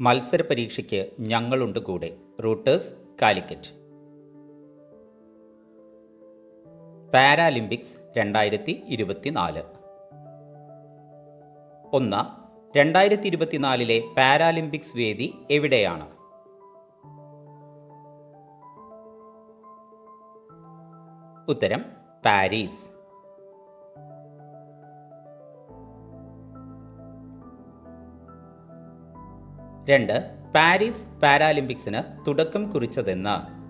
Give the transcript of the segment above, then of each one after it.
മത്സര പരീക്ഷയ്ക്ക് ഞങ്ങളുണ്ട് കൂടെ. റൂട്ടേഴ്സ് കാലിക്കറ്റ്. പാരാലിമ്പിക്സ് രണ്ടായിരത്തി ഇരുപത്തിനാല് ഒന്ന് രണ്ടായിരത്തി ഇരുപത്തിനാലിലെ പാരാലിമ്പിക്സ് വേദി എവിടെയാണ്? ഉത്തരം പാരീസ്. രണ്ട് പാരീസ് പാരാലിമ്പിക്സിന് തുടക്കം കുറിച്ചതെന്ന്.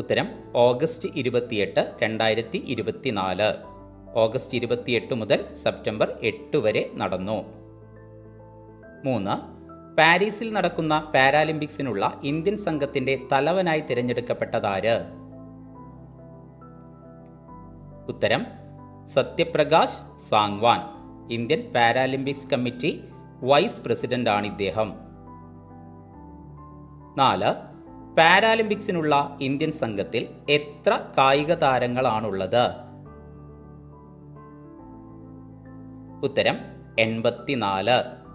ഉത്തരം ഓഗസ്റ്റ് ഇരുപത്തിയെട്ട് രണ്ടായിരത്തി ഇരുപത്തിനാല്. ഓഗസ്റ്റ് ഇരുപത്തിയെട്ട് മുതൽ സെപ്റ്റംബർ എട്ട് വരെ നടന്നു. മൂന്ന് പാരീസിൽ നടക്കുന്ന പാരാലിമ്പിക്സിനുള്ള ഇന്ത്യൻ സംഘത്തിന്റെ തലവനായി തിരഞ്ഞെടുക്കപ്പെട്ടതാര്? ഉത്തരം Satyaprakash Sangwan Indian Paralympics committee vice president ആണ് ഇദ്ദേഹം. നാല് പാരാലിമ്പിക്സിനുള്ള ഇന്ത്യൻ സംഘത്തിൽ എത്ര കായിക താരങ്ങളാണുള്ളത്? ഉത്തരം എൺപത്തിനാല്.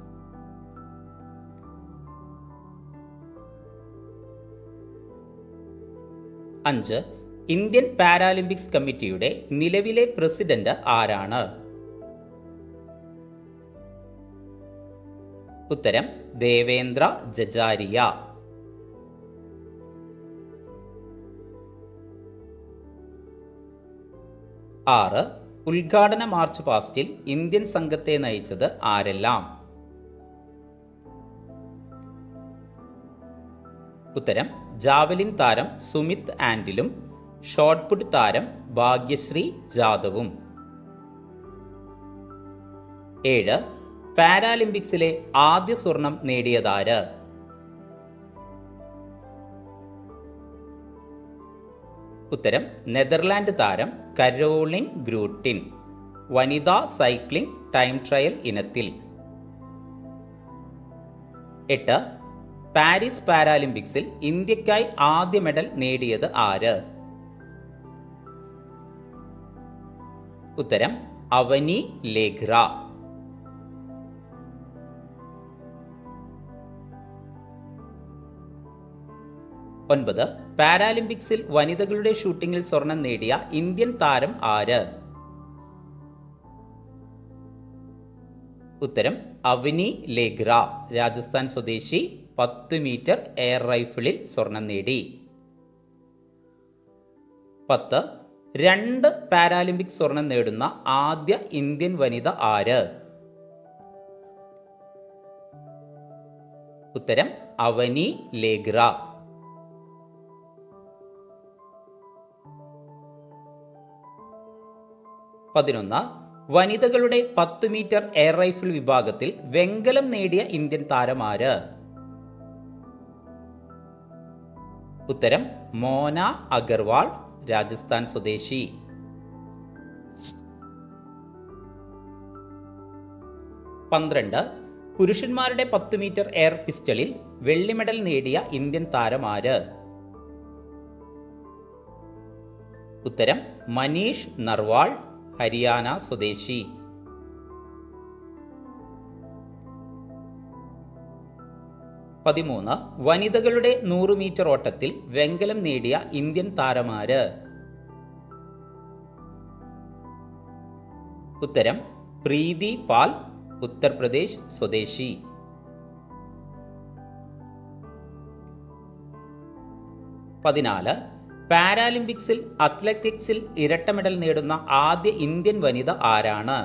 അഞ്ച് ഇന്ത്യൻ പാരാലിമ്പിക്സ് കമ്മിറ്റിയുടെ നിലവിലെ പ്രസിഡന്റ് ആരാണ്? ഉത്തരം ദേവേന്ദ്ര ജജാരിയ. ആറ് ഉദ്ഘാടന മാർച്ച് പാസ്റ്റിൽ ഇന്ത്യൻ സംഘത്തെ നയിച്ചത് ആരെല്ലാം? ഉത്തരം ജാവലിൻ താരം സുമിത് ആൻഡിലും ഷോട്ട് പുട്ട് താരം ഭാഗ്യശ്രീ ജാദവും. ഏഴ് പാരാലിമ്പിക്സിലെ ആദ്യ സ്വർണം നേടിയതാര്? ഉത്തരം നെതർലാൻഡ് താരം കരോളിൻ ഗ്രൂട്ടിൻ വനിതാ സൈക്ലിംഗ് ടൈം ട്രയൽ ഇനത്തിൽ. എട്ട് പാരീസ് പാരാലിമ്പിക്സിൽ ഇന്ത്യക്കായി ആദ്യ മെഡൽ നേടിയത് ആര്? ഉത്തരം അവനി ലേഖ്ര. ഒൻപത് പാരാലിമ്പിക്സിൽ വനിതകളുടെ ഷൂട്ടിങ്ങിൽ സ്വർണം നേടിയ ഇന്ത്യൻ താരം ആര്? ഉത്തരം അവനി ലേഖ്ര. രാജസ്ഥാൻ സ്വദേശി പത്ത് മീറ്റർ എയർ റൈഫിളിൽ സ്വർണം നേടി. പത്ത് രണ്ട് പാരാലിമ്പിക് സ്വർണം നേടുന്ന ആദ്യ ഇന്ത്യൻ വനിത ആര്? ഉത്തരം അവനി ലേഗ്ര. പതിനൊന്ന് വനിതകളുടെ പത്ത് മീറ്റർ എയർ റൈഫിൾ വിഭാഗത്തിൽ വെങ്കലം നേടിയ ഇന്ത്യൻ താരമാര് ഉത്തരം മോന അഗർവാൾ. രാജസ്ഥാൻ സ്വദേശി. പന്ത്രണ്ട് പുരുഷന്മാരുടെ പത്ത് മീറ്റർ എയർ പിസ്റ്റളിൽ വെള്ളി മെഡൽ നേടിയ ഇന്ത്യൻ താരമാര് ഉത്തരം മനീഷ് നർവാൾ ഹരിയാന സ്വദേശി. പതിമൂന്ന് വനിതകളുടെ നൂറ് മീറ്റർ ഓട്ടത്തിൽ വെങ്കലം നേടിയ ഇന്ത്യൻ താരമാര്? ഉത്തരം പ്രീതി പാൽ ഉത്തർപ്രദേശ് സ്വദേശി. പതിനാല് പാരാലിമ്പിക്സിൽ അത്ലറ്റിക്സിൽ ഇരട്ട മെഡൽ നേടുന്ന ആദ്യ ഇന്ത്യൻ വനിത ആരാണ്?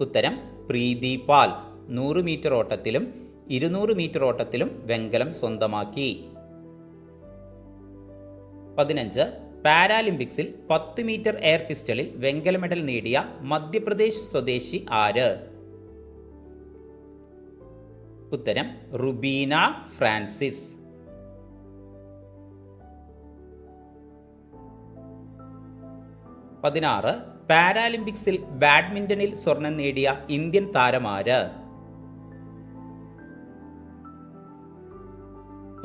ഉത്തരം പ്രീതി പാൽ. നൂറ് മീറ്റർ ഓട്ടത്തിലും ഇരുന്നൂറ് മീറ്റർ ഓട്ടത്തിലും വെങ്കലം സ്വന്തമാക്കി. പതിനഞ്ച് പാരാലിമ്പിക്സിൽ പത്ത് മീറ്റർ എയർ പിസ്റ്റളിൽ വെങ്കല മെഡൽ നേടിയ മധ്യപ്രദേശ് സ്വദേശി ആര്? ഉത്തരം റുബീന ഫ്രാൻസിസ്. പതിനാറ് പാരാലിമ്പിക്സിൽ ബാഡ്മിന്റണിൽ സ്വർണം നേടിയ ഇന്ത്യൻ താരമാര്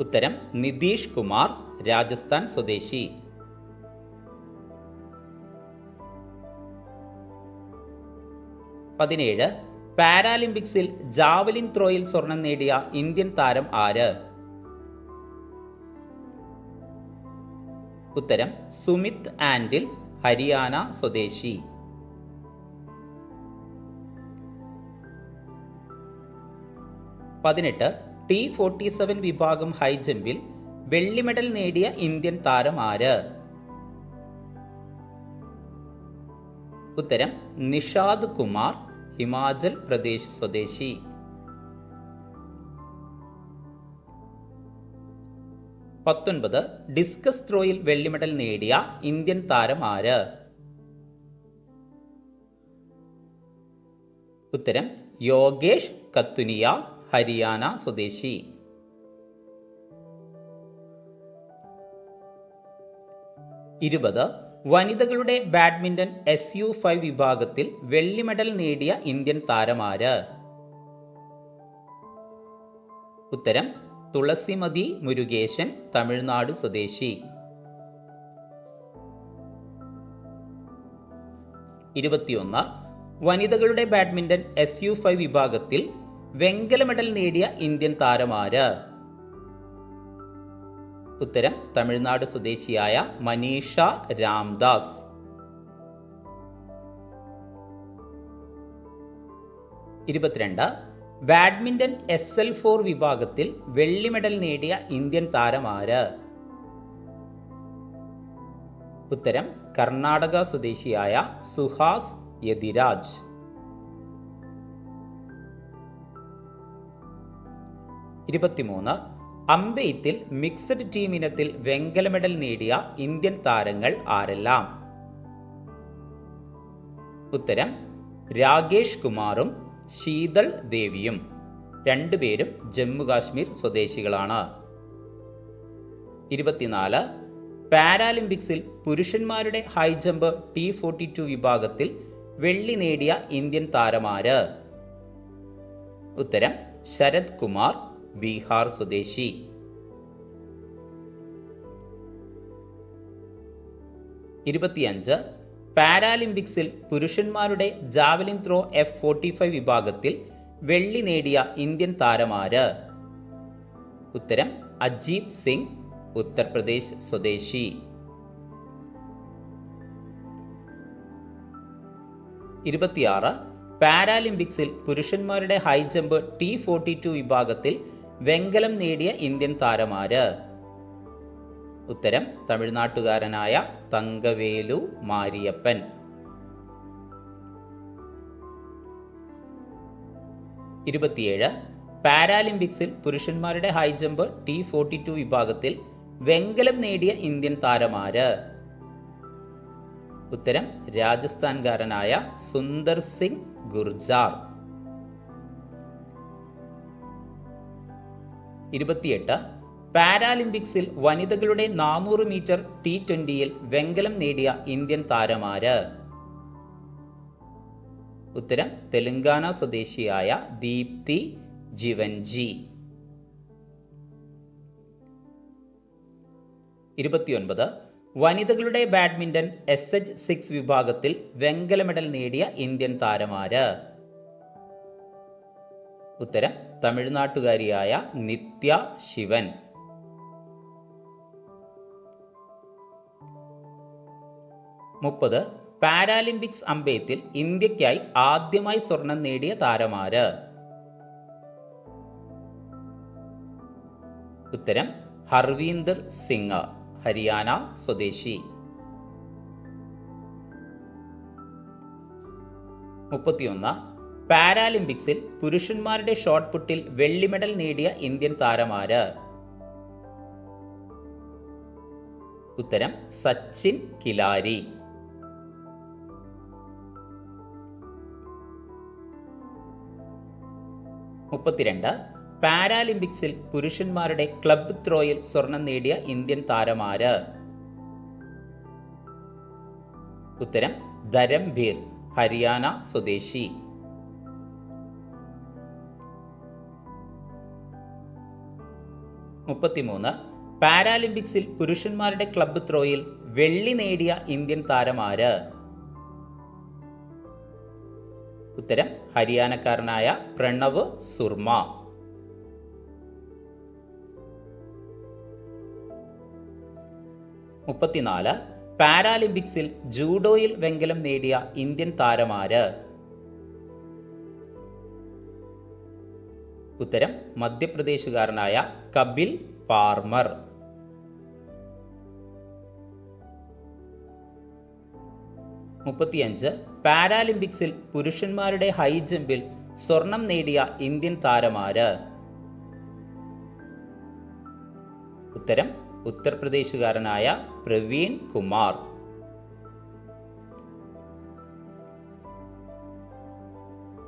ഉത്തരം നിതീഷ് കുമാർ രാജസ്ഥാൻ സ്വദേശി. പതിനേഴ് പാരാലിമ്പിക്സിൽ ജാവലിൻ ത്രോയിൽ സ്വർണം നേടിയ ഇന്ത്യൻ താരം ആര്? ഉത്തരം സുമിത് ആൻഡിൽ ഹരിയാന സ്വദേശി. പതിനെട്ട് ടി ഫോർട്ടി സെവൻ വിഭാഗം ഹൈജമ്പിൽ വെള്ളി മെഡൽ നേടിയ ഇന്ത്യൻ താരം ആര്? ഉത്തരം നിഷാദ് കുമാർ ഹിമാചൽ പ്രദേശ് സ്വദേശി. പത്തൊൻപത് ഡിസ്കസ് ത്രോയിൽ വെള്ളി മെഡൽ നേടിയ ഇന്ത്യൻ താരം ആര്? ഉത്തരം യോഗേഷ് കത്തുനിയ ഹരിയാന സ്വദേശി. ഇരുപത് വനിതകളുടെ ബാഡ്മിന്റൺ എസ് യു ഫൈവ് വിഭാഗത്തിൽ വെള്ളി മെഡൽ നേടിയ ഇന്ത്യൻ താരമാര്. ഉത്തരം തുളസിമതി മുരുകേശൻ തമിഴ്നാട് സ്വദേശി. ഇരുപത്തിയൊന്ന് വനിതകളുടെ ബാഡ്മിന്റൺ എസ് യു ഫൈവ് വിഭാഗത്തിൽ വെങ്കല മെഡൽ നേടിയ ഇന്ത്യൻ താരമാര്? ഉത്തരം തമിഴ്നാട് സ്വദേശിയായ മനീഷ രാംദാസ്. ഇരുപത്തിരണ്ട് ബാഡ്മിന്റൺ എസ് എൽ ഫോർ വിഭാഗത്തിൽ വെള്ളി മെഡൽ നേടിയ ഇന്ത്യൻ താരമാര്? ഉത്തരം കർണാടക സ്വദേശിയായ സുഹാസ് യതിരാജ്. ഇരുപത്തിമൂന്ന്. അമ്പെയ്ത്തിൽ മിക്സഡ് ടീം ഇനത്തിൽ വെങ്കല മെഡൽ നേടിയ ഇന്ത്യൻ താരങ്ങൾ ആരെല്ലാം? ഉത്തരം രാകേഷ് കുമാറും ശീതൾ ദേവിയും. രണ്ടുപേരും ജമ്മു കാശ്മീർ സ്വദേശികളാണ്. ഇരുപത്തിനാല്. പാരാലിമ്പിക്സിൽ പുരുഷന്മാരുടെ high jump T forty two വിഭാഗത്തിൽ വെള്ളി നേടിയ ഇന്ത്യൻ താരമാര്? ഉത്തരം ശരത് കുമാർ ബീഹാർ സ്വദേശി. ഇരുപത്തിയഞ്ച്. പാരാലിമ്പിക്സിൽ പുരുഷന്മാരുടെ javelin throw F forty five വിഭാഗത്തിൽ വെള്ളി നേടിയ ഇന്ത്യൻ താരമാര്. ഉത്തരം അജീത് സിംഗ് ഉത്തർപ്രദേശ് സ്വദേശി. ഇരുപത്തിയാറ്. പാരാലിമ്പിക്സിൽ പുരുഷന്മാരുടെ high jump T forty two വിഭാഗത്തിൽ വെങ്കലം നേടിയ ഇന്ത്യൻ താരമാര്? ഉത്തരം തമിഴ്നാട്ടുകാരനായ തങ്കവേലു മാരിയപ്പൻ. ഇരുപത്തിയേഴ് പാരാലിമ്പിക്സിൽ പുരുഷന്മാരുടെ high jump T forty two വിഭാഗത്തിൽ വെങ്കലം നേടിയ ഇന്ത്യൻ താരമാര്? ഉത്തരം രാജസ്ഥാൻകാരനായ സുന്ദർ സിംഗ് ഗുർജാർ. ഇരുപത്തിയെട്ട് പാരാലിമ്പിക്സിൽ വനിതകളുടെ നാനൂറ് മീറ്റർ ടി ട്വന്റിയിൽ വെങ്കലം നേടിയ ഇന്ത്യൻ താരമാര്? ഉത്തരം തെലങ്കാന സ്വദേശിയായ ദീപ്തി ജിവൻജി. ഇരുപത്തിയൊൻപത് വനിതകളുടെ ബാഡ്മിന്റൺ എസ് എച്ച് സിക്സ് വിഭാഗത്തിൽ വെങ്കല മെഡൽ നേടിയ ഇന്ത്യൻ താരമാര്? ഉത്തരം തമിഴ്നാട്ടുകാരിയായ നിത്യ ശിവൻ. മുപ്പത്. പാരാലിമ്പിക്സ് അമ്പയത്തിൽ ഇന്ത്യക്കായി ആദ്യമായി സ്വർണം നേടിയ താരമാര്? ഉത്തരം ഹർവീന്ദർ സിംഗ് ഹരിയാന സ്വദേശി. മുപ്പത്തിയൊന്ന്. പാരാലിമ്പിക്സിൽ പുരുഷന്മാരുടെ ഷോട്ട് പുട്ടിൽ വെള്ളി മെഡൽ നേടിയ ഇന്ത്യൻ താരമാര്? ഉത്തരം സച്ചിൻ കിലാരി. മുപ്പത്തിരണ്ട് പാരാലിമ്പിക്സിൽ പുരുഷന്മാരുടെ ക്ലബ് ത്രോയിൽ സ്വർണം നേടിയ ഇന്ത്യൻ താരമാര്? ഉത്തരം ധരംഭീർ ഹരിയാന സ്വദേശി. മുപ്പത്തിമൂന്ന് പാരാലിമ്പിക്സിൽ പുരുഷന്മാരുടെ ക്ലബ്ബ് ത്രോയിൽ വെള്ളി നേടിയ ഇന്ത്യൻ താരമാര് ഉത്തരം ഹരിയാനക്കാരനായ പ്രണവ് സുർമ. മുപ്പത്തിനാല് പാരാലിമ്പിക്സിൽ ജൂഡോയിൽ വെങ്കലം നേടിയ ഇന്ത്യൻ താരമാര് ഉത്തരം മധ്യപ്രദേശുകാരനായ കപിൽ പാർമർ. മുപ്പത്തിയഞ്ച്. പാരാലിമ്പിക്സിൽ പുരുഷന്മാരുടെ ഹൈ ജമ്പിൽ സ്വർണം നേടിയ ഇന്ത്യൻ താരമാര്. ഉത്തരം ഉത്തർപ്രദേശുകാരനായ പ്രവീൺ കുമാർ.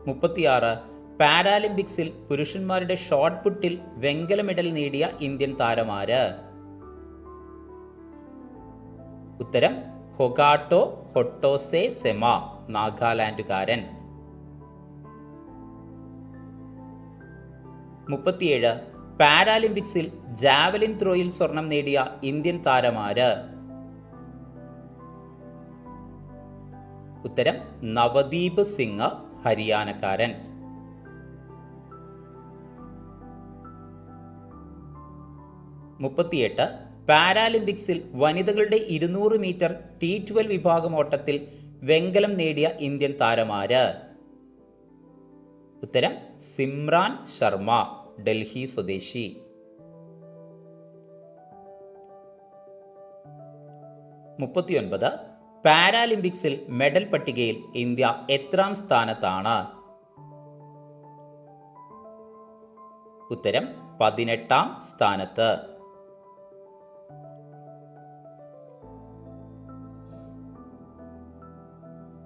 മുപ്പത്തിയാറ്. പാരാലിമ്പിക്സിൽ പുരുഷന്മാരുടെ ഷോട്ട് പുട്ടിൽ വെങ്കല മെഡൽ നേടിയ ഇന്ത്യൻ താരമാര്? ഉത്തരം ഹൊഗാട്ടോ ഹൊട്ടോസെ സെമ നാഗാലാൻഡുകാരൻ. മുപ്പത്തിയേഴ് പാരാലിമ്പിക്സിൽ ജാവലിൻ ത്രോയിൽ സ്വർണം നേടിയ ഇന്ത്യൻ താരമാര്? ഉത്തരം നവദീപ് സിംഗ് ഹരിയാനക്കാരൻ. മുപ്പത്തിയെട്ട്. പാരാലിമ്പിക്സിൽ വനിതകളുടെ ഇരുന്നൂറ് മീറ്റർ ടി ട്വൽവ് വിഭാഗം ഓട്ടത്തിൽ വെങ്കലം നേടിയ ഇന്ത്യൻ താരമാര്? ഉത്തരം സിമ്രാൻ ശർമ്മ ഡൽഹി സ്വദേശി. മുപ്പത്തിയൊൻപത്. പാരാലിമ്പിക്സിൽ മെഡൽ പട്ടികയിൽ ഇന്ത്യ എത്രാം സ്ഥാനത്താണ്? ഉത്തരം പതിനെട്ടാം സ്ഥാനത്ത്.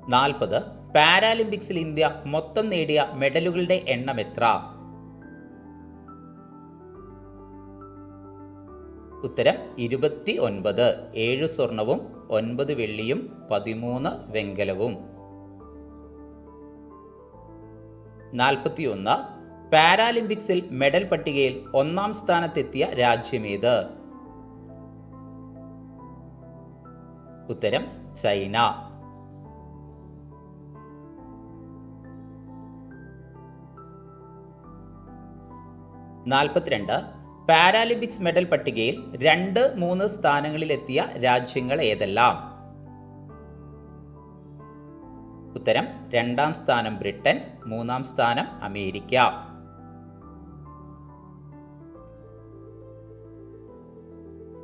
നാൽപ്പത്. പാരാലിമ്പിക്സിൽ ഇന്ത്യ മൊത്തം നേടിയ മെഡലുകളുടെ എണ്ണം എത്ര? ഉത്തരം ഇരുപത്തി ഒൻപത് ഏഴ് സ്വർണവും ഒൻപത് വെള്ളിയും പതിമൂന്ന് വെങ്കലവും. നാൽപ്പത്തിയൊന്ന്. പാരാലിമ്പിക്സിൽ മെഡൽ പട്ടികയിൽ ഒന്നാം സ്ഥാനത്തെത്തിയ രാജ്യമേത് ഉത്തരം ചൈന. നാൽപ്പത്തിരണ്ട് പാരാലിമ്പിക്സ് മെഡൽ പട്ടികയിൽ രണ്ട് മൂന്ന് സ്ഥാനങ്ങളിലെത്തിയ രാജ്യങ്ങൾ ഏതെല്ലാം? ഉത്തരം രണ്ടാം സ്ഥാനം ബ്രിട്ടൻ മൂന്നാം സ്ഥാനം അമേരിക്ക.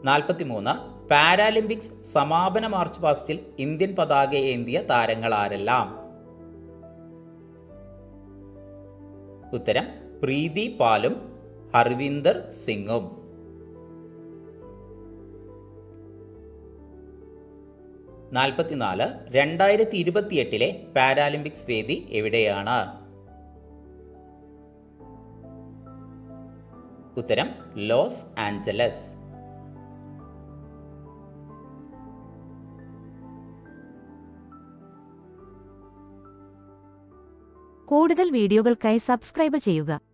നാൽപ്പത്തിമൂന്ന് പാരാലിമ്പിക്സ് സമാപന മാർച്ച് പാസ്റ്റിൽ ഇന്ത്യൻ പതാക ഏന്തിയ താരങ്ങൾ ആരെല്ലാം? ഉത്തരം പ്രീതി പാലും ഹർവിന്ദർ സിംഗും. നാൽപ്പത്തിനാല് രണ്ടായിരത്തി ഇരുപത്തിയെട്ടിലെ പാരാലിമ്പിക്സ് വേദി എവിടെയാണ്? ഉത്തരം ലോസ് ആഞ്ചലസ്. കൂടുതൽ വീഡിയോകൾക്കായി സബ്സ്ക്രൈബ് ചെയ്യുക.